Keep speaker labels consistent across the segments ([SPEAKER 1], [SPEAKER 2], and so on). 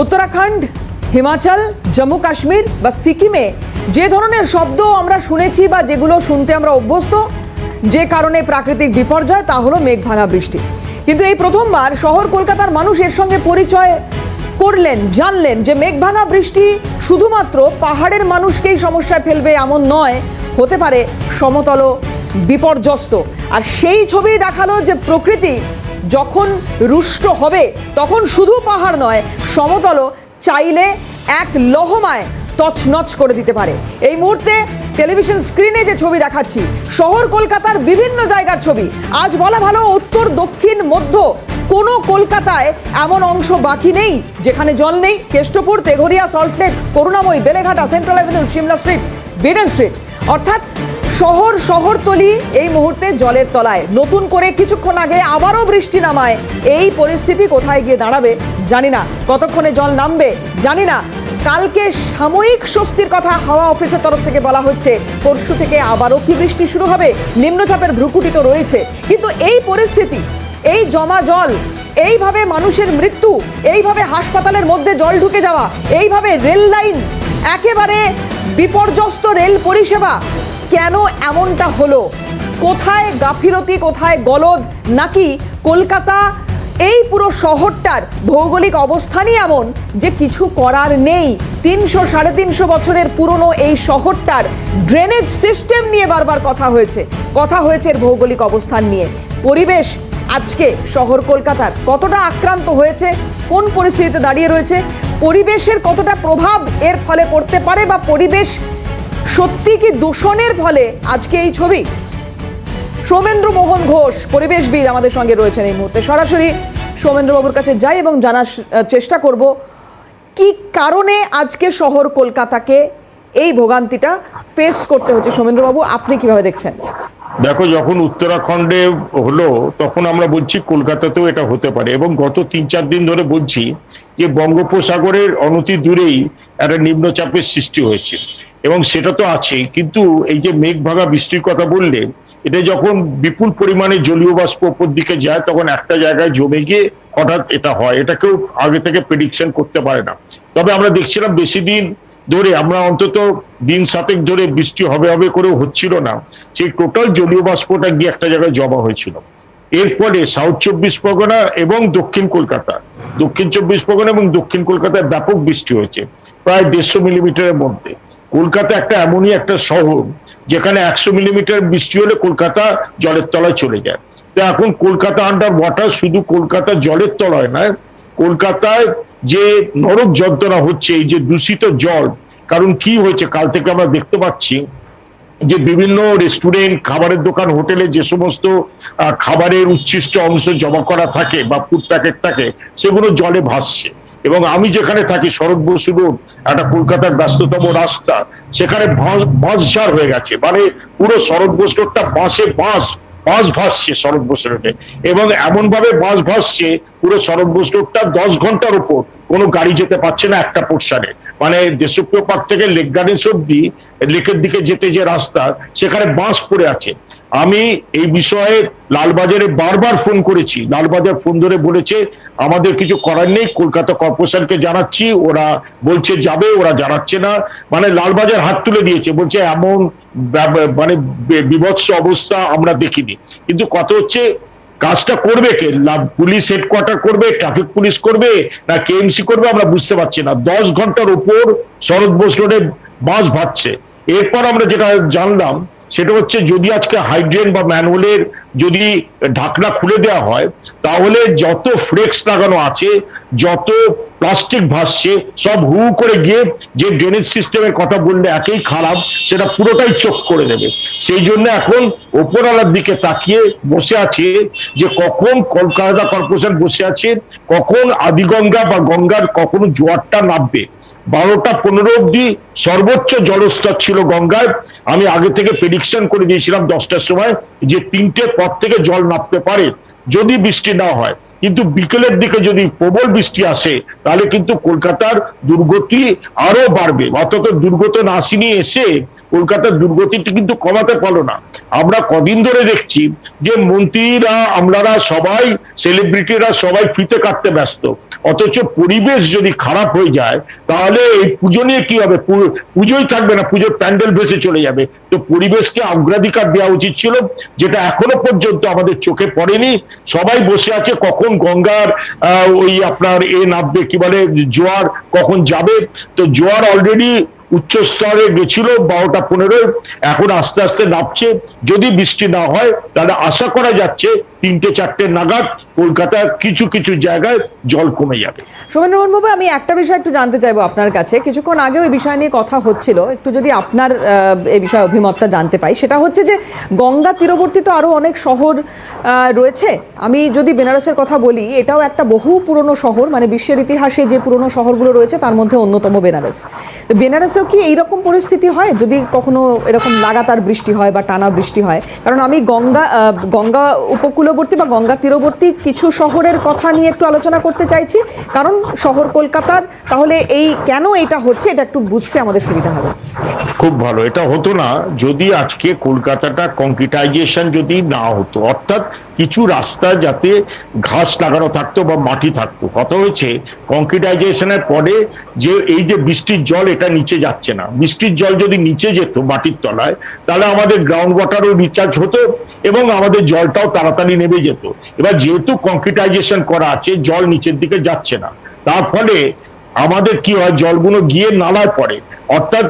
[SPEAKER 1] উত্তরাখণ্ড, হিমাচল, জম্মু কাশ্মীর বা সিকিমে যে ধরনের শব্দ আমরা শুনেছি বা যেগুলো শুনতে আমরা অভ্যস্ত, যে কারণে প্রাকৃতিক বিপর্যয়, তা হলো মেঘ ভাঙা বৃষ্টি। কিন্তু এই প্রথমবার শহর কলকাতার মানুষ এর সঙ্গে পরিচয় করলেন, জানলেন যে মেঘভাঙা বৃষ্টি শুধুমাত্র পাহাড়ের মানুষকেই সমস্যায় ফেলবে এমন নয়, হতে পারে সমতল বিপর্যস্ত। আর সেই ছবি দেখাল যে প্রকৃতি যখন রুষ্ট হবে, তখন শুধু পাহাড় নয়, সমতলও চাইলে এক লহমায় তছনছ করে দিতে পারে। এই মুহূর্তে টেলিভিশন স্ক্রিনে যে ছবি দেখাচ্ছি, শহর কলকাতার বিভিন্ন জায়গার ছবি। আজ বলা ভালো, উত্তর, দক্ষিণ, মধ্য, কোনো কলকাতায় এমন অংশ বাকি নেই, যেখানে জল নেই। Keshtopur, Teghoria, Salt Lake, Karunamoyee, Beleghata, central avenue Simla street, Beadon street. অর্থাৎ শহর শহরতলি এই মুহূর্তে জলের তলায়। নতুন করে কিছুক্ষণ আগে আবারও বৃষ্টি নামায়। এই পরিস্থিতি কোথায় গিয়ে দাঁড়াবে জানি না। কতক্ষণে জল নামবে জানি না। কালকে সাময়িক স্বস্তির কথা হাওয়া অফিসের তরফ থেকে বলা হচ্ছে। পরশু থেকে আবারও কি বৃষ্টি শুরু হবে? নিম্নচাপের ভ্রুকুটি তো রয়েছে। কিন্তু এই পরিস্থিতি, এই জমা জল, এইভাবে মানুষের মৃত্যু, এইভাবে হাসপাতালের মধ্যে জল ঢুকে যাওয়া, এইভাবে রেল লাইন, একেবারে বিপর্যস্ত রেল পরিষেবা কেন এমনটা হলো? কোথায় গাফিলতি, কোথায় গলদ, নাকি কলকাতা? এই পুরো শহরটার ভৌগোলিক অবস্থানই এমন যে কিছু করার নেই। তিনশো, সাড়ে তিনশো বছরের পুরনো এই শহরটার ড্রেনেজ সিস্টেম নিয়ে বারবার কথা হয়েছে। কথা হয়েছে এর ভৌগোলিক অবস্থান নিয়ে। পরিবেশ আজকে শহর কলকাতার কতটা আক্রান্ত হয়েছে, কোন পরিস্থিতিতে দাঁড়িয়ে রয়েছে, পরিবেশের কতটা প্রভাব এর ফলে পড়তে পারে বা পরিবেশ সত্যি কি দূষণের ফলে আজকে এই ছবি? সৌমেন্দ্র মোহন ঘোষ, পরিবেশবিদ আমাদের সঙ্গে রয়েছেন এই মুহূর্তে। সরাসরি সৌমেন্দ্রবাবুর কাছে যাই এবং জানার চেষ্টা করব, কি কারণে আজকে শহর কলকাতাকে এই ভোগান্তিটা ফেস করতে হচ্ছে? সৌমেন্দ্রবাবু, আপনি কীভাবে দেখছেন?
[SPEAKER 2] দেখো, যখন উত্তরাখণ্ডে হলো, তখন আমরা বলছি কলকাতাতেও এটা হতে পারে এবং গত তিন চার দিন ধরে বলছি যে বঙ্গোপসাগরের অনতি দূরেই একটা নিম্নচাপের সৃষ্টি হয়েছে। এবং সেটা তো আছেই কিন্তু এই যে মেঘ ভাগা বৃষ্টির কথা বললে, এটা যখন বিপুল পরিমাণে জলীয় বাষ্প ওপর দিকে যায়, তখন একটা জায়গায় জমে গিয়ে হঠাৎ এটা হয়। এটা কেউ আগে থেকে প্রেডিকশন করতে পারে না। তবে আমরা দেখছিলাম বেশি দিন ধরে, আমরা অন্তত দিন সাতেক ধরে বৃষ্টি হবে হবে করেও হচ্ছিল না। সেই টোটাল জলীয় বাষ্পটা গিয়ে একটা জায়গায় জমা হয়েছিল। এরপরে সাউথ চব্বিশ পরগনা এবং দক্ষিণ কলকাতা, দক্ষিণ চব্বিশ পরগনা এবং দক্ষিণ কলকাতায় ব্যাপক বৃষ্টি হয়েছে, প্রায় দেড়শো মিলিমিটারের মধ্যে। কলকাতা একটা এমনই একটা শহর যেখানে একশো মিলিমিটার বৃষ্টি হলে কলকাতা জলের তলায় চলে যায়। তো এখন কলকাতা আন্ডার ওয়াটার শুধু কলকাতা জলের তলায় নয়, কলকাতায় যে নরক যন্ত্রণা হচ্ছে, এই যে দূষিত জল, কারণ কি হয়েছে কাল থেকে আমরা দেখতে পাচ্ছি যে বিভিন্ন রেস্টুরেন্ট খাবারের দোকান, হোটেলে যে সমস্ত খাবারের উচ্ছিষ্ট অংশ জমা করা থাকে বা ফুড প্যাকেট থাকে, সেগুলো জলে ভাসছে। এবং আমি যেখানে থাকি, শরৎ বসু রোড, একটা কলকাতার ব্যস্ততম রাস্তা, সেখানে বাঁশঝাড় হয়ে গেছে। মানে পুরো শরৎ বসু রোডটা বাঁশে বাঁশ বাস ভাসছে শরৎ বসু রোডে। এবং এমন ভাবে বাস ভাসছে, পুরো শরৎ বসু রোডটা দশ ঘণ্টার উপর। কোনো গাড়ি যেতে পারছে না একটা পোর্শনে। মানে দেশপ্রিয় পার্ক থেকে লেক গার্ডেন্স অব্দি লেকের দিকে যেতে যে রাস্তা, সেখানে বাঁশ পড়ে আছে। আমি এই বিষয়ে লালবাজারে বারবার ফোন করেছি। লালবাজার ফোন ধরে বলেছে, আমাদের কিছু করার নেই, কলকাতা কর্পোরেশনকে জানাচ্ছি, ওরা বলছে যাবে, ওরা জানাচ্ছে না। মানে লালবাজার হাত তুলে দিয়েছে, বলছে এমন মানে বিভৎস অবস্থা আমরা দেখিনি। কিন্তু কত হচ্ছে, কাজটা করবে কে? পুলিশ হেডকোয়ার্টার করবে ট্রাফিক পুলিশ করবে, না কেএমসি করবে, আমরা বুঝতে পারছি না। দশ ঘণ্টার উপর শরৎ বোস রোডে বাস ভাসছে। এরপর আমরা যেটা জানলাম সেটা হচ্ছে যদি আজকে হাইড্রেন বা ম্যানহোলের যদি ঢাকনা খুলে দেওয়া হয়, তাহলে যত ফ্লেক্স লাগানো আছে, যত প্লাস্টিক ভাসছে, সব হু করে গিয়ে যে ড্রেনেজ সিস্টেমের কথা বললে একেই খারাপ, সেটা পুরোটাই চোখ করে দেবে। সেই জন্য এখন ওপরওয়ালার দিকে তাকিয়ে বসে আছে যে কখন কলকাতা কর্পোরেশন বসে আছে, কখন আদিগঙ্গা বা গঙ্গার কখনো জোয়ারটা নামবে। বারোটা পনেরো অব্দি সর্বোচ্চ জলস্তর ছিল গঙ্গায়। আমি আগে থেকে প্রেডিকশন করে দিয়েছিলাম দশটার সময় যে তিনটে পর থেকে জল নামতে পারে, যদি বৃষ্টি না হয়। কিন্তু বিকেলের দিকে যদি প্রবল বৃষ্টি আসে, তাহলে কিন্তু কলকাতার দুর্গতি আরও বাড়বে। অন্তত দুর্গত নাসিনী এসে কলকাতার দুর্গতিটি কিন্তু কমাতে পারল না। আমরা কদিন ধরে দেখছি যে মন্ত্রীরা, আমলারা সবাই সেলিব্রিটিরা সবাই ফিতে কাটতে ব্যস্ত। অথচ পরিবেশ যদি খারাপ হয়ে যায়, তাহলে এই পুজো নিয়ে কি হবে? পুজোই থাকবে না, পুজোর প্যান্ডেল ভেসে চলে যাবে। তো পরিবেশকে অগ্রাধিকার দেওয়া উচিত ছিল, যেটা এখনও পর্যন্ত আমাদের চোখে পড়েনি। সবাই বসে আছে, কখন গঙ্গার ওই আপনার এ নামবে, কি বলে, জোয়ার কখন যাবে? তো জোয়ার অলরেডি উচ্চ স্তরে গেছিল, বারোটা পনেরো এখন আস্তে আস্তে নামছে। যদি বৃষ্টি না হয়, তাহলে আশা করা যাচ্ছে তিনটে, চারটে নাগাদ কলকাতার কিছু কিছু জায়গায় জল কমে যাবে।
[SPEAKER 1] সোমেন রোহন বাবু, আমি একটা বিষয় একটু জানতে চাইব আপনার কাছে। কিছুক্ষণ আগেও এই বিষয় নিয়ে কথা হচ্ছিল। একটু যদি আপনার এই বিষয়ে অভিমতটা জানতে পাই, সেটা হচ্ছে যে গঙ্গা তীরবর্তী তো আরও অনেক শহর রয়েছে। আমি যদি বেনারসের কথা বলি, এটাও একটা বহু পুরনো শহর মানে বিশ্বের ইতিহাসে যে পুরনো শহরগুলো রয়েছে, তার মধ্যে অন্যতম বেনারস। বেনারসেও কি এইরকম পরিস্থিতি হয়? যদি কখনো এরকম লাগাতার বৃষ্টি হয় বা টানা বৃষ্টি হয়? কারণ আমি গঙ্গা গঙ্গা গঙ্গা উপকূলবর্তী বা গঙ্গা তীরবর্তী কিছু শহরের কথা নিয়ে একটু আলোচনা করতে চাইছি। কারণ শহর কলকাতার, তাহলে এই কেন এটা হচ্ছে, এটা একটু বুঝতে আমাদের সুবিধা হবে।
[SPEAKER 2] খুব ভালো, এটা হতো না, যদি আজকে কলকাতাটা কংক্রিটাইজেশন যদি না হতো, অর্থাৎ কিছু রাস্তা যাতে ঘাস লাগানো থাকতো বা মাটি থাকতো। কথা হয়েছে কংক্রিটাইজেশনের পরে যে এই যে বৃষ্টির জল এটা নিচে যাচ্ছে না। বৃষ্টির জল যদি নিচে যেত মাটির তলায়, তাহলে আমাদের গ্রাউন্ড ওয়াটারও রিচার্জ হতো এবং আমাদের জলটাও তাড়াতাড়ি নেমে যেত। এবার যেহেতু কংক্রিটাইজেশন করা আছে, জল নিচের দিকে যাচ্ছে না। তার ফলে আমাদের কি হয়, জলগুলো গিয়ে নালায় পড়ে। অর্থাৎ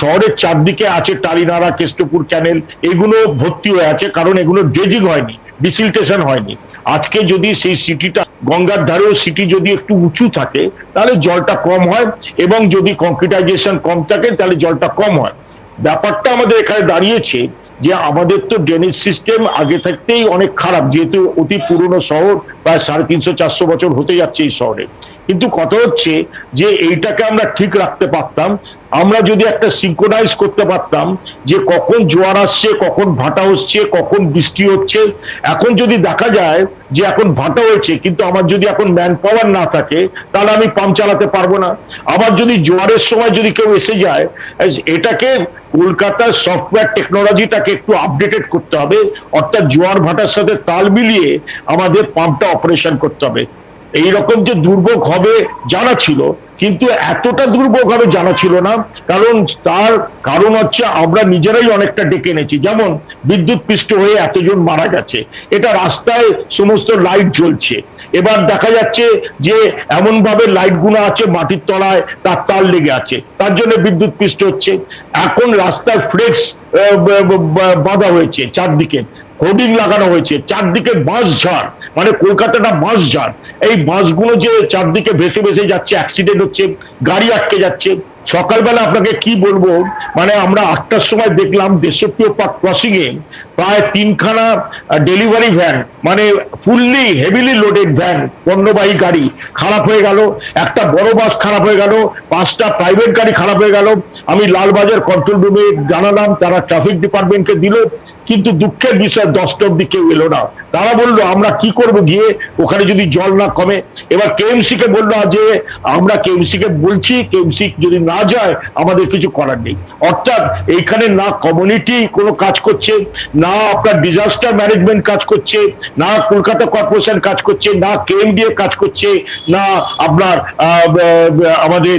[SPEAKER 2] শহরের চারদিকে আছে টালিনাড়া, কেষ্টপুর ক্যানেল এগুলো ভর্তি হয়ে আছে কারণ এগুলো ড্রেজিং হয়নি। ডিসিলটেশন হয়নি। আজকে যদি সেই সিটিটা, গঙ্গার ধারেও সিটি যদি একটু উঁচু থাকে, তাহলে জলটা কম হয় এবং যদি কংক্রিটাইজেশন কম থাকে, তাহলে জলটা কম হয়। ব্যাপারটা আমাদের এখানে দাঁড়িয়েছে যে আমাদের তো ড্রেনেজ সিস্টেম আগে থাকতেই অনেক খারাপ, যেহেতু অতি পুরনো শহর, প্রায় সাড়ে তিনশো, চারশো বছর হতে যাচ্ছে এই শহরে। কিন্তু কথা হচ্ছে যে এইটাকে আমরা ঠিক রাখতে পারতাম আমরা যদি একটা সিঙ্কোনাইজ করতে পারতাম যে কখন জোয়ার আসছে, কখন ভাটা হচ্ছে, কখন বৃষ্টি হচ্ছে, এখন যদি দেখা যায় যে এখন ভাটা হয়েছে, কিন্তু আমার যদি এখন ম্যান পাওয়ার না থাকে, তাহলে আমি পাম্প চালাতে পারব না। আবার যদি জোয়ারের সময় যদি কেউ এসে যায় এটাকে কলকাতার সফটওয়্যার টেকনোলজিটাকে একটু আপডেটেড করতে হবে, অর্থাৎ জোয়ার ভাটার সাথে তাল মিলিয়ে আমাদের পাম্পটা অপারেশন করতে হবে। এই রকম যে দুর্ভোগ হবে জানা ছিল, কিন্তু এতটা দুর্ভোগ হবে জানা ছিল না, কারণ তার কারণ হচ্ছে আমরা নিজেরাই অনেকটা ডেকে এনেছি। যেমন বিদ্যুৎ পৃষ্ঠ হয়ে এতজন মারা গেছে, এটা রাস্তায় সমস্ত লাইট জ্বলছে। এবার দেখা যাচ্ছে যে এমন ভাবে লাইটগুলো আছে মাটির তলায়, তার তার লেগে আছে, তার জন্য বিদ্যুৎ পৃষ্ঠ হচ্ছে। এখন রাস্তায় ফ্লেক্স বাঁধা হয়েছে চারদিকে, হোর্ডিং লাগানো হয়েছে, চারদিকে বাঁশ ঝাড়। মানে কলকাতাটা বাঁশ যান এই বাঁশগুলো যে চারদিকে ভেসে ভেসে যাচ্ছে অ্যাক্সিডেন্ট হচ্ছে, গাড়ি আটকে যাচ্ছে। সকালবেলা আপনাকে কি বলব মানে আমরা আটটার সময় দেখলাম দেশপ্রিয় পার্ক ক্রসিং এ প্রায় তিনখানা ডেলিভারি ভ্যান মানে ফুললি হেভিলি লোডেড ভ্যান পণ্যবাহী গাড়ি খারাপ হয়ে গেল। একটা বড় বাস খারাপ হয়ে গেল, পাঁচটা প্রাইভেট গাড়ি খারাপ হয়ে গেল। আমি লালবাজার কন্ট্রোল রুমে জানালাম, তারা ট্রাফিক ডিপার্টমেন্টকে দিল। কিন্তু দুঃখের বিষয় দশটা অব্দি কেউ এলো না। তারা বলল, আমরা কি করব গিয়ে? ওখানে যদি জল না কমে। এবার কেএমসি কে বলল, যে আমরা কেএমসি কে বলছি, কেএমসি যদি না যায়, আমাদের কিছু করার নেই। অর্থাৎ এইখানে না কমিউনিটি কোনো কাজ করছে, না আপনার ডিজাস্টার ম্যানেজমেন্ট কাজ করছে, না কলকাতা কর্পোরেশন কাজ করছে, না কেএমডিএ কাজ করছে, না আপনার আমাদের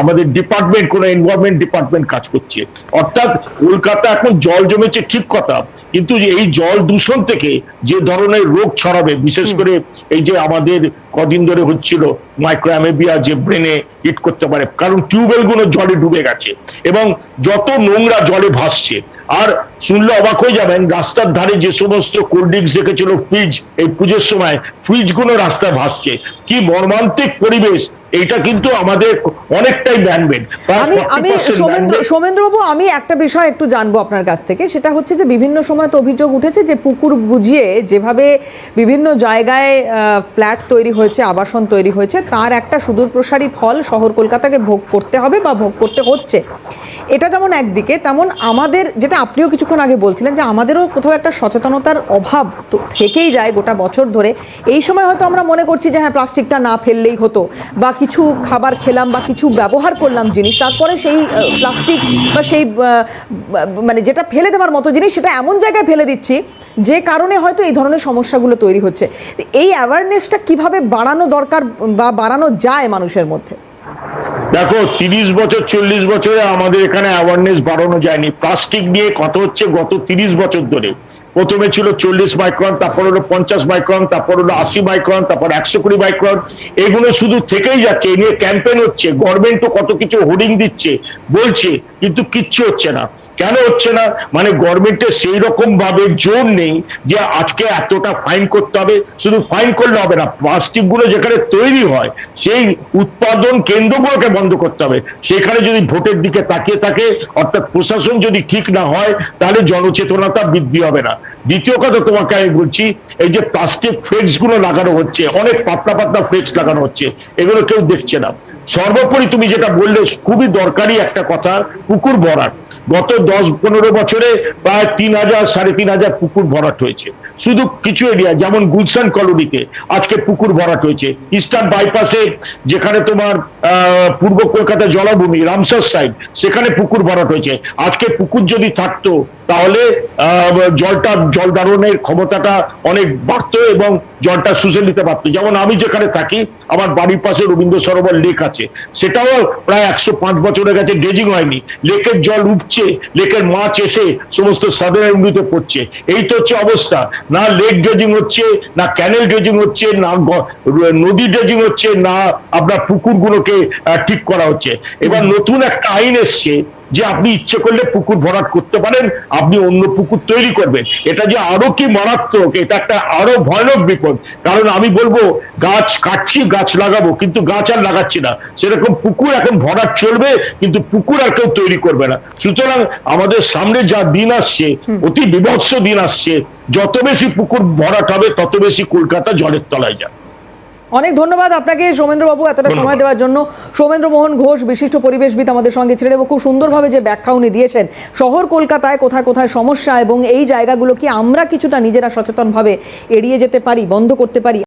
[SPEAKER 2] আমাদের ডিপার্টমেন্ট কোনো এনভায়রনমেন্ট ডিপার্টমেন্ট কাজ করছে। অর্থাৎ কলকাতা এখন জল জমেছে ঠিক কথা কিন্তু এই জল দূষণ থেকে যে ধরনের রোগ ছড়াবে বিশেষ করে এই যে আমাদের কদিন ধরে হচ্ছিল মাইক্রোঅ্যামেবিয়া যে ব্রেনে হিট করতে পারে কারণ টিউবওয়েলগুলো জলে ডুবে গেছে এবং যত নোংরা জলে ভাসছে আর শুনলে অবাক হয়ে যাবেন রাস্তার ধারে যে সমস্ত কোল্ড ড্রিঙ্কস রেখেছিল ফ্রিজ এই পুজোর সময় ফ্রিজগুলো রাস্তায় ভাসছে। কি মর্মান্তিক পরিবেশ এইটা কিন্তু আমাদের অনেকটাই ব্যানবেন
[SPEAKER 1] আমি আমি সোমেন্দ্র সোমেন্দ্রবাবু আমি একটা বিষয় একটু জানব আপনার কাছ থেকে। সেটা হচ্ছে যে বিভিন্ন সময় তো অভিযোগ উঠেছে যে পুকুর বুঝিয়ে যেভাবে বিভিন্ন জায়গায় ফ্ল্যাট তৈরি হয়েছে আবাসন তৈরি হয়েছে তার একটা সুদূর প্রসারী ফল শহর কলকাতাকে ভোগ করতে হবে বা ভোগ করতে হচ্ছে। এটা যেমন একদিকে, তেমন আমাদের, যেটা আপনিও কিছুক্ষণ আগে বলছিলেন যে আমাদেরও কোথাও একটা সচেতনতার অভাব তো থেকেই যায় গোটা বছর ধরে। এই সময় হয়তো আমরা মনে করছি যে হ্যাঁ প্লাস্টিকটা না ফেললেই হতো বা কিছু খাবার খেলাম বা কিছু ব্যবহার করলাম জিনিস, তারপরে সেই প্লাস্টিক বা সেই মানে যেটা ফেলে দেওয়ার মতো জিনিস সেটা এমন জায়গায় ফেলে দিচ্ছি যে কারণে হয়তো এই ধরনের সমস্যাগুলো তৈরি হচ্ছে। এই অ্যাওয়ারনেসটা কীভাবে বাড়ানো দরকার বা বাড়ানো যায় মানুষের মধ্যে?
[SPEAKER 2] দেখো, তিরিশ বছর, চল্লিশ বছরে আমাদের এখানে অ্যাওয়ারনেস বাড়ানো যায়নি। প্লাস্টিক নিয়ে কথা হচ্ছে গত তিরিশ বছর ধরে। প্রথমে ছিল চল্লিশ মাইক্রন তারপর হলো পঞ্চাশ মাইক্রন তারপর হলো আশি মাইক্রন তারপর একশো কুড়ি মাইক্রন এগুলো শুধু থেকেই যাচ্ছে, এ নিয়ে ক্যাম্পেন হচ্ছে। গভর্নমেন্টও কত কিছু হোর্ডিং দিচ্ছে, বলছে, কিন্তু কিচ্ছু হচ্ছে না। কেন হচ্ছে না? মানে গভর্নমেন্টের সেই রকম ভাবে জোর নেই যে আজকে এতটা ফাইন করতে হবে। শুধু ফাইন করলে হবে না প্লাস্টিকগুলো যেখানে তৈরি হয়, সেই উৎপাদন কেন্দ্রগুলোকে বন্ধ করতে হবে। সেখানে যদি ভোটের দিকে তাকিয়ে থাকে, অর্থাৎ প্রশাসন যদি ঠিক না হয়, তাহলে জনচেতনতা বৃদ্ধি হবে না। দ্বিতীয় কথা তোমাকে আমি বলছি, এই যে প্লাস্টিক ফ্লেক্সগুলো লাগানো হচ্ছে, অনেক পাতলা পাতলা ফ্লেক্স লাগানো হচ্ছে, এগুলো কেউ দেখছে না। সর্বোপরি তুমি যেটা বললে, খুবই দরকারি একটা কথা পুকুর ভরাট। গত দশ পনেরো বছরে প্রায় তিন হাজার, সাড়ে তিন হাজার পুকুর ভরাট হয়েছে। শুধু কিছু এরিয়া, যেমন গুলশান কলোনিতে আজকে পুকুর ভরাট হয়েছে। ইস্টার্ন বাইপাসে যেখানে তোমার পূর্ব কলকাতা জলাভূমি, রামসার সাইড, সেখানে পুকুর ভরাট হয়েছে। আজকে পুকুর যদি থাকতো, তাহলে জলটা, জল ধারণের ক্ষমতাটা অনেক বাড়তো এবং জলটা শুষে নিতে পারতো। যেমন আমি যেখানে থাকি আমার বাড়ির পাশে রবীন্দ্র সরোবর লেক আছে। সেটাও প্রায় একশো পাঁচ বছরের কাছে ড্রেজিং হয়নি। লেকের জল উঠছে লেকের মাছ এসে সমস্ত সাধারণ নদীতে পড়ছে এই তো হচ্ছে অবস্থা। না লেক ড্রেজিং হচ্ছে না ক্যানেল ড্রেজিং হচ্ছে না নদী ড্রেজিং হচ্ছে না আপনার পুকুরগুলোকে ঠিক করা হচ্ছে। এবার নতুন একটা আইন এসছে যে আপনি ইচ্ছে করলে পুকুর ভরাট করতে পারেন আপনি অন্য পুকুর তৈরি করবেন। এটা যে আরও কি মারাত্মক এটা একটা আরও ভয়ানক বিপদ। কারণ আমি বলব গাছ কাটছি গাছ লাগাবো কিন্তু গাছ আর লাগাচ্ছি না। সেরকম পুকুর এখন ভরাট চলবে কিন্তু পুকুর আর কেউ তৈরি করবে না। সুতরাং আমাদের সামনে যা দিন আসছে অতি বিভৎস দিন আসছে। যত বেশি পুকুর ভরাট হবে তত বেশি কলকাতা জলের তলায় যাবে।
[SPEAKER 1] অনেক ধন্যবাদ আপনাকে সৌমেন্দ্রবাবু এতটা সময় দেওয়ার জন্য। সৌমেন্দ্রমোহন ঘোষ বিশিষ্ট পরিবেশবিদ আমাদের সঙ্গে ছিলেন এবং খুব সুন্দরভাবে যে ব্যাখ্যা উনি দিয়েছেন শহর কলকাতায় কোথায় কোথায় সমস্যা এবং এই জায়গাগুলো কি আমরা কিছুটা নিজেরা সচেতনভাবে এড়িয়ে যেতে পারি বন্ধ করতে পারি?